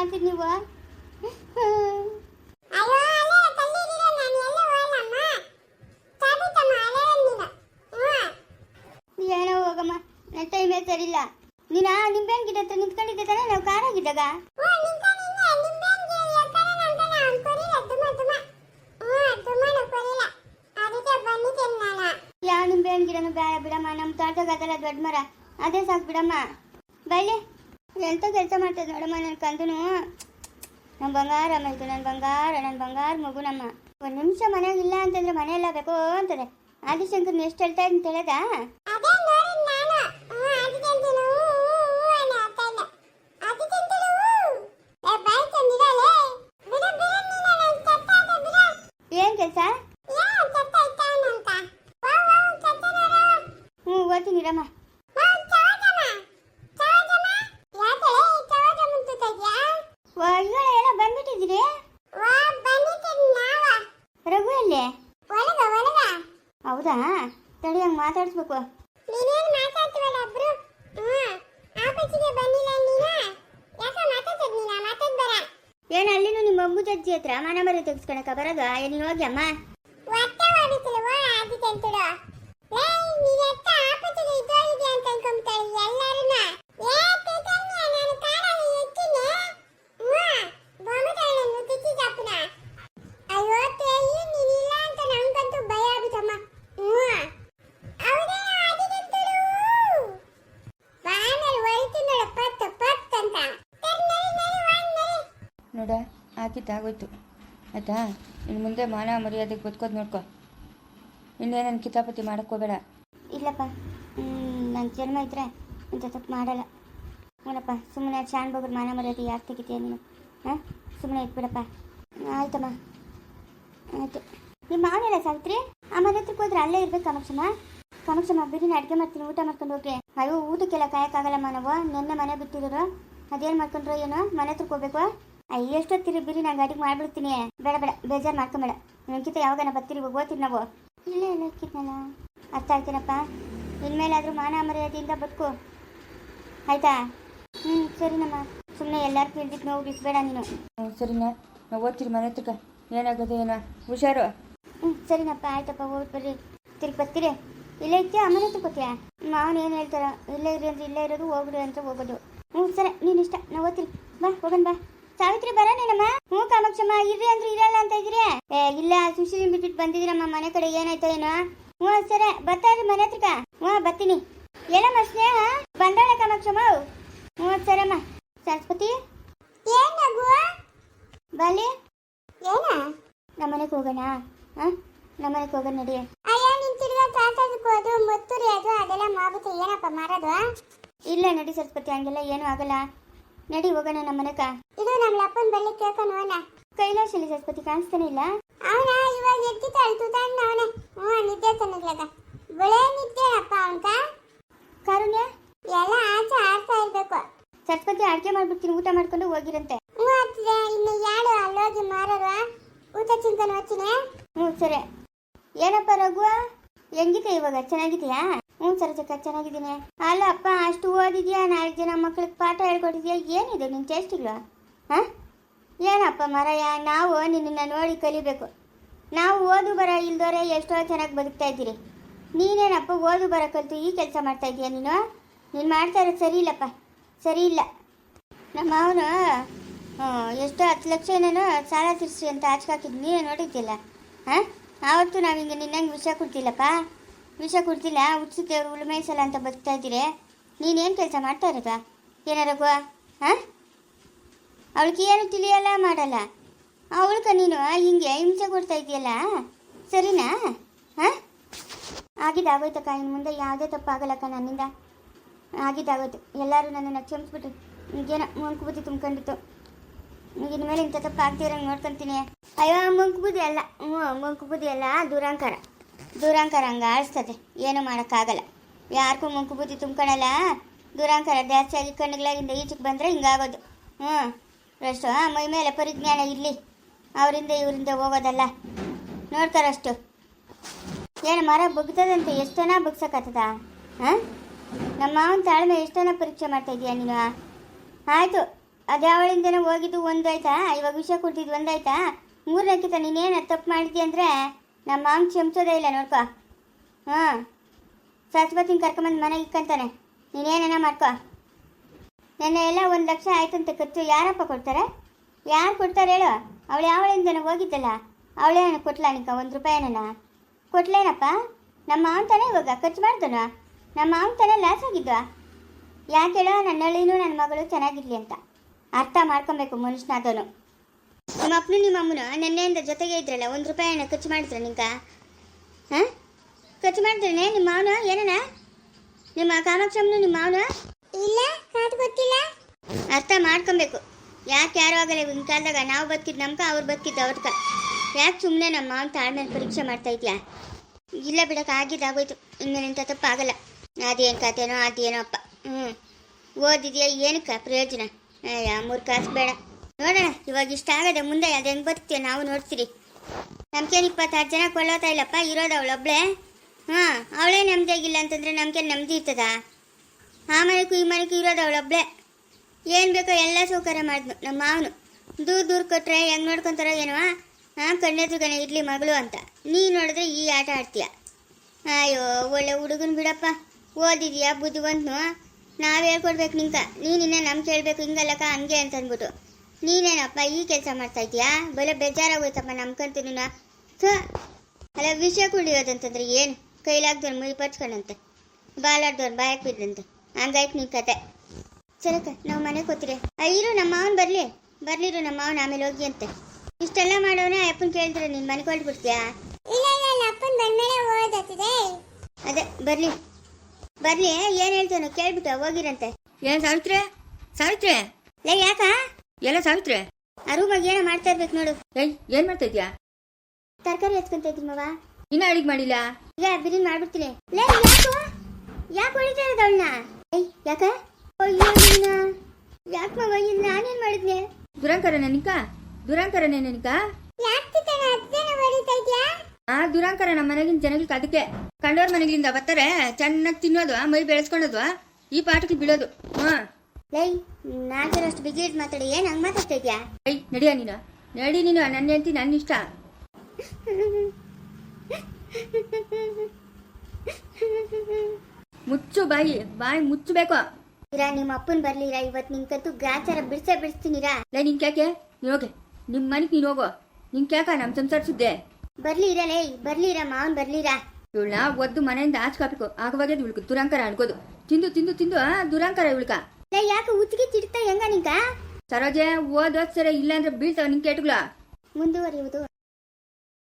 ಮಾಡಿದ್ ನೀವು ಏನೋ ಹೋಗಮ್ಮ ನನ್ನ ಟೈಮೇ ಸರಿಲ್ಲ ನೀನ ನಿಂಬೆಹಣ್ಣು ಗಿಡ ಹತ್ರ ನಿಂತ್ಕೊಂಡಿದ್ದೆ ತಾನೇ ನಾವು ಕಾರಾಗಿದ್ದಾಗ? ಯಾವ ನಿಂಬೆಹಣ್ಣು ಗಿಡನೂ ಬೇಡ ಬಿಡಮ್ಮ. ನಮ್ಮ ತೋಟದಾಗ ಅದಲ್ಲ ದೊಡ್ಡ ಮರ. ಅದೇ ಸಾಕು ಬಿಡಮ್ಮ. ಬೈಲಿ. ಎಂತ ಕೆಲಸ ಮಾಡ್ತದೆ ನೋಡಮ್ಮ ನನ್ನ ಕಂದನು. ನಮ್ಮ ಬಂಗಾರ ಇದು ನನ್ನ ಬಂಗಾರ ನನ್ನ ಬಂಗಾರ ಮಗು ನಮ್ಮ. ಒಂದು ನಿಮಿಷ ಮನೆಯಾಗಿಲ್ಲ ಅಂತಂದ್ರೆ ಮನೆಯೆಲ್ಲ ಬೇಕು ಅಂತಾರೆ ಆದಿಶಂಕರ್ನ ಎಷ್ಟು ಹೇಳ್ತಾ ಇದ್ದೀನಿ ತಿಳಿದ ಅದೇ ನೋಡಿದ್ ನಾನು ಹ್ಞೂ ಅದಕ್ಕೆ ಅಂತೀನಿ ಹ್ಞೂ ಹ್ಞೂ ಅನ್ನೋ ಅರ್ಥ ಇಲ್ಲ ಅದಕ್ಕೆ ಅಂತೀನಿ ಹ್ಞೂ ಏ ಬಾಯ್ ತಂದಿರಲೇ ಬಿಡ ಬಿಡ ನೀನು ನನ್ನ ಚತ್ತ ಅಂತ ಬಿಡ ಏನು ಕೆಲಸ ಯಾ ಚತ್ತ ಇಟ್ಟಾವನು ಅಂತ ವಾ ವಾ ಚತ್ತ ನೋಡು ಹ್ಞೂ ಓದ್ತೀನಿ ರಮ್ಮ ವಾ ಚವಾಜಮ್ಮ ಚವಾಜಮ್ಮ ಯಾಕೆ ಚವಾಜಮ್ಮ ತುತ್ತಾಗ್ಯಾ ಒಳ್ಳೆ ಎಲ್ಲ ಬಂದ್ಬಿಟ್ಟಿದ್ದೀರಿ ವಾ ಬಂದಿದ್ದೀನಿ ನಾವ ರಘು ಎಲ್ಲಿ ಒಳಗ ಒಳಗ ಹೌದಾ ತಡಿ ಹಂಗೆ ಮಾತಾಡಿಸ್ಬೇಕು. ನೀನೇನು ಮಾತಾಡ್ತೀವಲ್ಲ ಒಬ್ರು? ಬಂದಿಲ್ಲ ನೀನಾ? ಯಾಕ ಮಾತಾಡ್ತದ ನೀನಾ? ಮಾತಾಡ್ ಬರ ಏನು ಅಲ್ಲಿನೂ ನಿಮ್ಮ ಅಮ್ಮು ಜಜ್ಜಿ ಹತ್ರ? ಮನೆ ಮರೆ ತೆಗೆಸ್ಕೊಳಕ ಬರೋದು? ಏನ್ ಹೋಗಿ ಅಮ್ಮ? ನೋಡ ಹಾಕಿದ್ದಾಗೋಯ್ತು ಆಯ್ತಾ? ಇನ್ನು ಮುಂದೆ ಮಾನ ಮರ್ಯಾದೆಗೆ ಬದುಕೋದು ನೋಡ್ಕೊ. ಇನ್ನೇನೇನು ಕಿತಾಪತಿ ಮಾಡ್ಕೋಬೇಡ ಇಲ್ಲಪ್ಪ. ನನ್ನ ಜನ್ಮ ಇದ್ರೆ ಇಂಥ ತಪ್ಪು ಮಾಡಲ್ಲ. ಏನಪ್ಪ ಸುಮ್ಮನೆ ಶಾನ್ ಬಗ್ಗೆ ಮಾನ ಮರ್ಯಾದೆ ಯಾಕೆ ತೆಗಿತೀಯ ನೀನು? ಹಾಂ? ಸುಮ್ಮನೆ ಇಟ್ಬಿಡಪ್ಪ. ಆಯ್ತಮ್ಮ. ಆಯ್ತು. ನಿಮ್ಮ ಮಾವನಿಲ್ಲ ಸಾವಿತ್ರಿ? ಆ ಮನೆ ಹತ್ರಕ್ಕೆ ಹೋದ್ರೆ ಅಲ್ಲೇ ಇರ್ಬೇಕು ಕಮಕ್ಷಮ್ಮ ಕಮಕ್ಷಮ್ಮ ಬಿರಿನ ಅಡುಗೆ ಮಾಡ್ತೀನಿ, ಊಟ ಮಾಡ್ಕೊಂಡು ಹೋಗ್ರಿ. ಅಯ್ಯೋ, ಊಟಕ್ಕೆಲ್ಲ ಕಾಯಕ್ಕಾಗಲ್ಲಮ್ಮ ನಾವು. ನಿನ್ನೆ ಮನೆ ಬಿಟ್ಟಿದ್ರು ಅದೇನು ಮಾಡ್ಕೊಂಡ್ರೋ ಏನೋ? ಮನೆ ಹತ್ರಕ್ಕೆ ಹೋಗ್ಬೇಕು? ಎಷ್ಟೊತ್ತಿರಿ ಬಿರಿ ನಾನು ಗಾಡಿಗೆ ಮಾಡ್ಬಿಡ್ತೀನಿ. ಬೇಡ ಬೇಡ ಬೇಜಾರು ಮಾಡ್ಕೊಂಬೇಡ. ನಿನ್ಕಿತ ಯಾವಾಗನ ಬರ್ತೀರಿ ಹೋಗ್ತೀರಿ ನಾವು. ಇಲ್ಲ ಇಲ್ಲ ಇಕ್ಕಿದ್ನಲ್ಲ ಅರ್ಥ ಆಯ್ತೇನಪ್ಪ? ಮೇಲಾದರೂ ಮಾನ ಮರ್ಯಾದೆಯಿಂದ ಬದುಕು. ಆಯ್ತಾ? ಹ್ಞೂ ಸರಿನಮ್ಮ. ಸುಮ್ಮನೆ ಎಲ್ಲರೂ ತಿಳಿದಿದ್ದು ನೋವು ಬಿಸ್ಬೇಡ ನೀನು. ಹ್ಞೂ ಸರಿನಾ. ನಾವು ಓದ್ತೀರಿ ಮನೆ ಹತ್ರಕ್ಕ. ಏನಾಗೋದು ಏನೋ? ಹುಷಾರು? ಹ್ಞೂ ಸರಿನಪ್ಪ ಆಯ್ತಪ್ಪ ಹೋಗಿ ಬರ್ರಿ. ತಿರ್ಗಿ ಬರ್ತೀರಿ? ಇಲ್ಲೇ ಇರ್ತೀಯ ಅಮ್ಮನ ಹತ್ರ ಕೂತೀಯ ಮಾವನ ಏನು ಹೇಳ್ತಾರ? ಇಲ್ಲೇ ಇರಿ ಅಂದ್ರೆ ಇಲ್ಲೇ ಇರೋದು ಹೋಗ್ರಿ ಅಂತ ಹೋಗೋದು. ಹ್ಞೂ ಸರಿ ನೀನು ಇಷ್ಟ. ನಾವು ಓದ್ತೀರಿ. ಬಾ ಹೋಗೋಣ ಬಾ. ಸಾವಿತ್ರಿ ಬರೋಣೇನಮ್ಮ ಹ್ಞೂ ಕಾಮಾಕ್ಷಮ್ಮ ಇರ್ರಿ ಅಂದ್ರೆ ಇರಲ್ಲ ಅಂತ ಇದ್ದೀರಿ. ಏ ಇಲ್ಲ ಸುಶೀಲಿ ಬಿಟ್ಬಿಟ್ಟು ಬಂದಿದ್ದೀರಮ್ಮ ಮನೆ ಕಡೆ ಏನಾಯ್ತೋ ಏನೋ? ಹ್ಞೂ ಸರಿ. ಬರ್ತಾ ಇರಿ ಮನೆ ಹತ್ರಕ ಹ್ಞೂ ಬರ್ತೀನಿ. ಏನಮ್ಮ ಸ್ನೇಹ? ಬಂದಾಳೆ ಕಾಮಾಕ್ಷಮ್ಮ ಹ್ಞೂ ಸರಮ್ಮ ಸರಸ್ವತಿ? ಬಾಲಿ? ಏನ? ನಮ್ಮನೆಗೆ ಹೋಗೋಣ. ಹಾಂ? ನಮ್ಮನೆಗೆ ಹೋಗೋಣ ನಡಿ. ಅಯ್ಯ ನಿನ್ ತಿರ್ಗಾ ತಾತದಕ್ಕೆ ಅದು ಮುತ್ತುರಿ ಅದು ಅದೆಲ್ಲ ಮಾಡ್ಬಿಟ್ಟು ಏನಪ್ಪ ಮಾರೋದು ಇಲ್ಲ ನಡಿ ಸರಸ್ವತಿ ಹಂಗೆಲ್ಲ ಏನೂ ಆಗಲ್ಲ. ನಡಿ ಹೋಗೋಣ ನಮ್ಮ ಮನಕ. ಇದು ನಮ್ಮ ಅಪ್ಪನ ಬಳಿ ಕೇಳ್ಕೊಂಡು ಹೋಗೋಣ. ಕೈಲಾಶ್ ಅಲ್ಲಿ ಸರಸ್ವತಿ ಕಾಣಿಸ್ತಾನೆ ಇಲ್ಲ? ಅವನ ಇವಾಗ ಎದ್ದಿತಾಳ ತುತಾಣ ಅವನ. ಹ್ಞೂ ನಿದ್ದೆ ತನಗ್ಲದ ಬಳೆ ನಿದ್ದೆ ಅಪ್ಪ ಅಂತ ಕರುಣ್ಯ? ಎಲ್ಲ ಆಚೆ ಆಡ್ತಾ ಇರ್ಬೇಕು. ಸರಸ್ವತಿ ಅಡುಗೆ ಮಾಡ್ಬಿಡ್ತೀನಿ ಊಟ ಮಾಡ್ಕೊಂಡು ಹೋಗಿರಂತೆ. ಹ್ಞೂ ಆಗ್ತಿದೆ. ಇನ್ನು ಯಾಳು ಅಲ್ಲೋಗಿ ಮಾರೋರು ಊಟ ಚಿಂತನೆ ಹೋಗ್ತೀನಿ. ಹ್ಞೂ ಸರಿ. ಏನಪ್ಪ ರಘು ಹೆಂಗಿದೆ ಇವಾಗ? ಚೆನ್ನಾಗಿದೆಯಾ? ಹ್ಞೂ ಸರೋಜಕ್ಕ, ಚೆನ್ನಾಗಿದ್ದೀನಿ. ಅಲ್ಲ ಅಪ್ಪ ಅಷ್ಟು ಓದಿದ್ಯಾ? ನಾಲ್ಕು ಜನ ಮಕ್ಳಿಗೆ ಪಾಠ ಹೇಳ್ಕೊಟ್ಟಿದ್ಯಾ? ಏನಿದೆ ನಿನ್ನ ಟೇಸ್ಟಿಗಳು ಹಾಂ? ಏನಪ್ಪ ಮರಯ್ಯ ನಾವು ನಿನ್ನನ್ನು ನೋಡಿ ಕಲಿಬೇಕು. ನಾವು ಓದು ಬರ ಇಲ್ದೋರೆ ಎಷ್ಟೋ ಚೆನ್ನಾಗಿ ಬದುಕ್ತಾ ಇದ್ದೀರಿ. ನೀನೇನಪ್ಪ ಓದು ಬರ ಕಲಿತು ಈ ಕೆಲಸ ಮಾಡ್ತಾ ಇದೀಯ ನೀನು? ನೀನು ಮಾಡ್ತಾ ಇರೋದು ಸರಿ ಇಲ್ಲಪ್ಪ. ಸರಿ ಇಲ್ಲ. ನಮ್ಮ ಅವನು ಎಷ್ಟೋ ಹತ್ತು ಲಕ್ಷ ಏನೇನೋ ಸಾಲ ತೀರಿಸಿ ಅಂತ ಆಚೆ ಹಾಕಿದ್ದು ನೀನೇ ನೋಡಿದ್ದಿಲ್ಲ. ಹಾಂ? ಆವತ್ತು ನಾವು ಹಿಂಗೆ ನಿನ್ನಂಗೆ ವಿಷಯ ಕೊಡ್ತಿಲ್ಲಪ್ಪ. ವಿಷ ಕೊಡ್ತಿಲ್ಲ ಉಳುಮೆ ಸಲ ಅಂತ ಬರ್ತಾ ಇದ್ದೀರಿ. ನೀನೇನು ಕೆಲಸ ಮಾಡ್ತಾ ಇರೋದ? ಏನಾರಗು ಹಾಂ? ಅವಳಿಗೆ ಏನು ತಿಳಿಯಲ್ಲ, ಮಾಡಲ್ಲ. ಅವಳ್ಕ ನೀನು ಹಿಂಗೆ ಹಿಂಸೆ ಕೊಡ್ತಾ ಇದೆಯಲ್ಲ? ಸರಿನಾ? ಹಾಂ? ಆಗಿದ್ದಾಗೋಯ್ತಕ್ಕ ಇನ್ನು ಮುಂದೆ ಯಾವುದೇ ತಪ್ಪಾಗಲ್ಲಕ್ಕ ನನ್ನಿಂದ. ಆಗಿದ್ದಾಗೋಯ್ತು. ಎಲ್ಲರೂ ನನ್ನನ್ನು ಕ್ಷಮಿಸ್ಬಿಟ್ರು. ಈಗೇನೋ ಮುಂಕು ಬುದ್ಧಿ ತುಂಬ್ಕೊಂಡಿತ್ತು. ಇನ್ಮೇಲೆ ಮೇಲೆ ಇಂಥ ತಪ್ಪು ಆಗ್ತಿರಂಗೆ ನೋಡ್ಕೊಂತೀನಿ. ಅಯ್ಯೋ ಮುಂಕು ಬುದ್ಧಿ ಅಲ್ಲ. ಹ್ಞೂ ಮುಂಕು ಬುದ್ಧಿ ಅಲ್ಲ ದುರಾಂಕಾರ. ದುರಾಂಕಾರ ಹಂಗೆ ಆಡಿಸ್ತದೆ ಏನೂ ಮಾಡೋಕ್ಕಾಗಲ್ಲ. ಯಾರಿಗೂ ಮುಂಕು ಬುದ್ಧಿ ತುಂಬ್ಕೊಳಲ್ಲ ದುರಾಂಕಾರ ಜಾಸ್ತಿ ಆಗಿ ಕಣ್ಣುಗಳಾಗಿಂದ ಈಚೆಗೆ ಬಂದರೆ ಹಿಂಗಾಗೋದು. ಹ್ಞೂ ಅಷ್ಟು ಮೈ ಮೇಲೆ ಪರಿಜ್ಞಾನ ಇರಲಿ. ಅವರಿಂದ ಇವರಿಂದ ಹೋಗೋದಲ್ಲ. ನೋಡ್ತಾರಷ್ಟು. ಏನು ಮರ ಬುಗ್ತದಂತೆ? ಎಷ್ಟೋನ ಬುಗ್ಸಕ್ಕತ್ತದ ಹಾಂ? ನಮ್ಮ ಮಾವನ ತಾಳ್ಮೆ ಎಷ್ಟೋನ ಪರೀಕ್ಷೆ ಮಾಡ್ತಾ ಇದೀಯ ನೀನು? ಆಯಿತು. ಅದ್ಯಾವಳಿಂದನೇ ಹೋಗಿದ್ದು ಒಂದಾಯ್ತಾ? ಇವಾಗ ವಿಷಯ ಕೊಟ್ಟಿದ್ದು ಒಂದಾಯ್ತಾ? ಮೂರನೇ ಕಿತ ನೀನೇನು ತಪ್ಪು ಮಾಡಿದ್ಯ ಅಂದರೆ? ನಮ್ಮ ಮಾವನ ಕ್ಷಮಿಸೋದೇ ಇಲ್ಲ, ನೋಡ್ಕೊ. ಹಾಂ ಸರಸ್ವತಿನ ಕರ್ಕೊಂಬಂದು ಮನೆಗೆ ಇಕ್ಕಂತಾನೆ. ನೀನೇನ ಮಾಡ್ಕೊ. ನನ್ನ ಎಲ್ಲ ಒಂದು ಲಕ್ಷ ಆಯ್ತಂತೆ ಖರ್ಚು ಯಾರಪ್ಪ ಕೊಡ್ತಾರೆ? ಯಾರು ಕೊಡ್ತಾರೆ ಹೇಳು. ಅವಳು ಯಾವಳಿಂದನೇ ಹೋಗಿದ್ದಲ್ಲ. ಅವಳೇ ಕೊಟ್ಲ ನಿಕ ಒಂದು ರೂಪಾಯಿನ ಕೊಟ್ಲೇನಪ್ಪ? ನಮ್ಮ ಮಾವನ ತಾನೇ ಇವಾಗ ಖರ್ಚು ಮಾಡ್ದನ? ನಮ್ಮ ಮಾವನ ತಾನೇ ಲಾಸ್ ಆಗಿದ್ದ? ಯಾಕೆ ಹೇಳೋ? ನನ್ನ ನನ್ನ ಮಗಳು ಚೆನ್ನಾಗಿರಲಿ ಅಂತ. ಅರ್ಥ ಮಾಡ್ಕೊಬೇಕು ಮನುಷ್ಯನಾದವನು. ನಿಮ್ಮ ಅಪ್ಪನು ನಿಮ್ಮ ಅಮ್ಮನು ನೆನ್ನೆಯಿಂದ ಜೊತೆಗೆ ಇದ್ರಲ್ಲ ಒಂದು ರೂಪಾಯಿನ ಖರ್ಚು ಮಾಡಿದ್ರ ನಿಂಕ ಹಾಂ? ಖರ್ಚು ಮಾಡಿದ್ರೇನೆ ನಿಮ್ಮ ಮಾವನ ಏನನ ನಿಮ್ಮ ಕಾಮಾಕ್ಷಮ್ಮನು ನಿಮ್ಮ ಮಾವನ? ಇಲ್ಲ ಅದು ಗೊತ್ತಿಲ್ಲ. ಅರ್ಥ ಮಾಡ್ಕೊಬೇಕು. ಯಾಕೆ ಯಾರು ಆಗಲ್ಲ ಇವಾಗಿನ ಕಾಲದಾಗ? ನಾವು ಬದುಕಿದ್ ನಮ್ಕ ಅವ್ರು ಬದುಕಿದ್ದು ಅವ್ರಕ. ಯಾಕೆ ಸುಮ್ಮನೆ ನಮ್ಮ ಮಾವನ ತಾಳ್ಮೇಲೆ ಪರೀಕ್ಷೆ ಮಾಡ್ತಾ ಇದೆಯಾ? ಇಲ್ಲ ಬಿಡಕ್ಕೆ ಆಗಿದ್ದಾಗೋಯ್ತು ಇನ್ನೇನಿಂತ ತಪ್ಪಾಗಲ್ಲ. ತಪ್ಪು ಆಗಲ್ಲ ಅದೇನು ಕಥೆನೋ ಅದೇನೋ ಅಪ್ಪ. ಹ್ಞೂ ಓದಿದ್ಯಾ ಏನಕ್ಕ ಪ್ರಯೋಜನ? ಅಯ್ಯ ಮೂರು ಕಾಸು ಬೇಡ. ನೋಡೋಣ ಇವಾಗ ಇಷ್ಟ ಆಗದೆ ಮುಂದೆ ಅದೇನು ಹೆಂಗೆ ನಾವು ನೋಡ್ತೀರಿ. ನಮ್ಗೇನು ಇಪ್ಪತ್ತಾರು ಜನ ಕೊಳ್ಳೋತಾ ಇಲ್ಲಪ್ಪ? ಇರೋದು ಅವಳೊಬ್ಳೆ? ಹಾಂ, ಅವಳೇ ನೆಮ್ಮದಿಯಾಗಿಲ್ಲ ಅಂತಂದ್ರೆ ನಮ್ಗೇನು ನೆಮ್ಮದಿ ಇರ್ತದ? ಆ ಮನೆಗೂ ಈ ಮನೆಗೂ ಇರೋದು ಅವಳೊಬ್ಳೆ. ಏನು ಬೇಕೋ ಎಲ್ಲ ಸೌಕರ್ಯ ಮಾಡಿದ್ನು ನಮ್ಮ ಮಾವನು. ದೂರ ದೂರ ಕೊಟ್ಟರೆ ಹೆಂಗೆ ನೋಡ್ಕೊತಾರೋ ಏನೋ? ಹಾಂ ಕಣ್ಣೆದುರುಗನೆ ಇರಲಿ ಮಗಳು ಅಂತ. ನೀ ನೋಡಿದ್ರೆ ಈ ಆಟ ಆಡ್ತೀಯ. ಅಯ್ಯೋ, ಒಳ್ಳೆ ಹುಡುಗನ ಬಿಡಪ್ಪ. ಓದಿದೀಯಾ, ಬುದ್ಧಿವಂತನು? ನಾವು ಹೇಳ್ಕೊಡ್ಬೇಕು ನಿಂಕ. ನೀನಿನ್ನ ನಮ್ಗೆ ಕೇಳಬೇಕು, ಹಿಂಗಲ್ಲಕ್ಕ, ಹಂಗೆ ಅಂತ ಅಂದ್ಬಿಟ್ಟು ನೀನೇನಪ್ಪ ಈ ಕೆಲಸ ಮಾಡ್ತಾ ಇದೀಯಾ ಬಲೆ ಬೇಜಾರಾಗೋಯ್ತಪ್ಪ ನಮ್ಕಂತೂ ಅಲ್ಲ ವಿಷಯ ಕುಡಿಯೋದಂತಂದ್ರೆ ಏನು? ಕೈಲಾಗ್ದವ್ನು ಮುಯಿ ಪಚ್ಕೊಂಡಂತೆ ಬಾಲಾಡ್ದವ್ನು ಬಾಯಕ್ ಬಿದ್ದಂತೆ ಹಂಗಾಯ್ತು ನೀನು ಕತೆ. ಸರಕ ನಾವು ಮನೆಗೆ ಕೂತಿರಿ ಇರು ನಮ್ಮ ಮಾವನ್ ಬರ್ಲಿ. ಬರ್ಲಿರು ನಮ್ಮ ಮಾವನ್ ಆಮೇಲೆ ಹೋಗಿ ಅಂತೆ. ಇಷ್ಟೆಲ್ಲ ಮಾಡೋಣ ಅಪ್ಪನ ಕೇಳಿದ್ರೆ ನೀನು ಮನೆಗೆ ಹೊರಟ್ಬಿಡ್ತೀಯಾ? ಅದೇ ಬರ್ಲಿ. ಬರ್ಲಿ ಏನ್ ಹೇಳ್ತಾನೋ ಕೇಳ್ಬಿಟ್ಟು ಹೋಗಿರಂತೆ. ಏನ್ ಸಾವಿತ್ರಿ? ಸಾವಿತ್ರಿ? ಲೇ ಯಾಕ? ಎಲ್ಲ ಸಾವಿತ್ರಿ ಆ ರೂಮಾಗ ಏನೋ ಮಾಡ್ತಾ ಇರ್ಬೇಕು ನೋಡು. ಏಯ್ ಏನು ಮಾಡ್ತಾ ಇದ್ಯಾ? ತರಕಾರಿ ಹಚ್ಕೊಂತ ಇದ್ರಿ ಮವ. ಇನ್ನ ಅಡಿಗೆ ಮಾಡಿಲ್ಲ? ಈಗ ಬಿರಿಯಾನಿ ಮಾಡ್ಬಿಡ್ತೀನಿ. ಲೇ ಯಾಕೋ? ಯಾಕೆ ಹೊಡಿತಾ ಇರೋದು ಅವಳನ್ನ? ಏಯ್ ಯಾಕ? ಅಯ್ಯೋ ನಿನ್ನ. ಯಾಕೆ ಮವ ಇನ್ನು ನಾನೇನ್ ಮಾಡಿದ್ನೆ? ದುರಂಕರ ನಿಂಕ ದುರಂಕರನೇ ನಿಂಕ ಯಾಕೆ ತನ ಅಜ್ಜನ ಹೊಡಿತಾ ಇದ್ಯಾ? ಆ ದುರಂಕರ ನಮ್ಮ ಮನೆಗಿನ ಜನಗಳಿಗೆ ಅದಕ್ಕೆ. ಕಂಡೋರ್ ಮನೆಗಳಿಂದ ಬರ್ತಾರೆ ಚೆನ್ನಾಗಿ ತಿನ್ನೋದು ಮೈ ಬೆಳೆಸ್ಕೊಳ್ಳೋದು ಈ ಪಾಠಕ್ಕೆ ಬಿಡೋದು. ಹಾ ಲೈ ನಾಲ್ಕರ ಅಷ್ಟು ಬಿಗಿ ಇಟ್ಟು ಮಾತಾಡಿ ಏನ್ ಹಂಗ್ ಮಾತಾಡ್ತಾ ಇದ್ಯಾ? ಏಯ್ ನಡಿಯ ನೀನು? ನಡಿ ನೀನು ನನ್ನ ಹೆಂಡತಿ ನನ್ನ ಇಷ್ಟ. ಮುಚ್ಚು ಬಾಯಿ ಬಾಯಿ ಮುಚ್ಚಬೇಕು. ಇರಾ ನಿಮ್ಮ ಅಪ್ಪನ್ ಬರ್ಲಿರಾ? ಇವತ್ ನಿಂಕಂತೂ ಗ್ರಾಚಾರ ಬಿಡ್ಸೇ ಬಿಡಿಸ್ತೀನಿರಾ? ಲೈ ನಿನ್ ಕ್ಯಾಕೆ? ನೀನು ಹೋಗೆ. ನಿಮ್ಮ ಮನೆಗೆ ನೀನು ಹೋಗೋ. ನಿನ್ ಕ್ಯಾಕ ನಮ್ಮ ಸಂಸಾರ ಸುದ್ದೆ ಬರ್ಲಿ ಇರ ಲೇ? ಬರ್ಲಿರಾ ಮಾವನ್ ಬರ್ಲಿರಾ? ಇವಳನ್ನ ಒದ್ದು ಮನೆಯಿಂದ ಆಚೆ ಕಾಪಿಕೋ. ಆಗವಾಗೇ ಇವಳು ದುರಂಕರ ಅನ್ಕೋದು ತಿಂದು ತಿಂದು ತಿಂದು ಆ ದುರಂಕರ ಇವಳ್ಕ ಲೇ ಯಾಕೆ ಉಚ್ಚಿಗೆ ಚಿಡ್ತಾ ಹೆಂಗ ನಿಂಕ ಸರೋಜೆ ಓದೋದ್ ಸರಿ ಇಲ್ಲಾಂದ್ರೆ ಬೀಳ್ತಾವ ನಿನ್ ಕೇಟ್ಗಳ. ಮುಂದುವರಿಯುವುದು.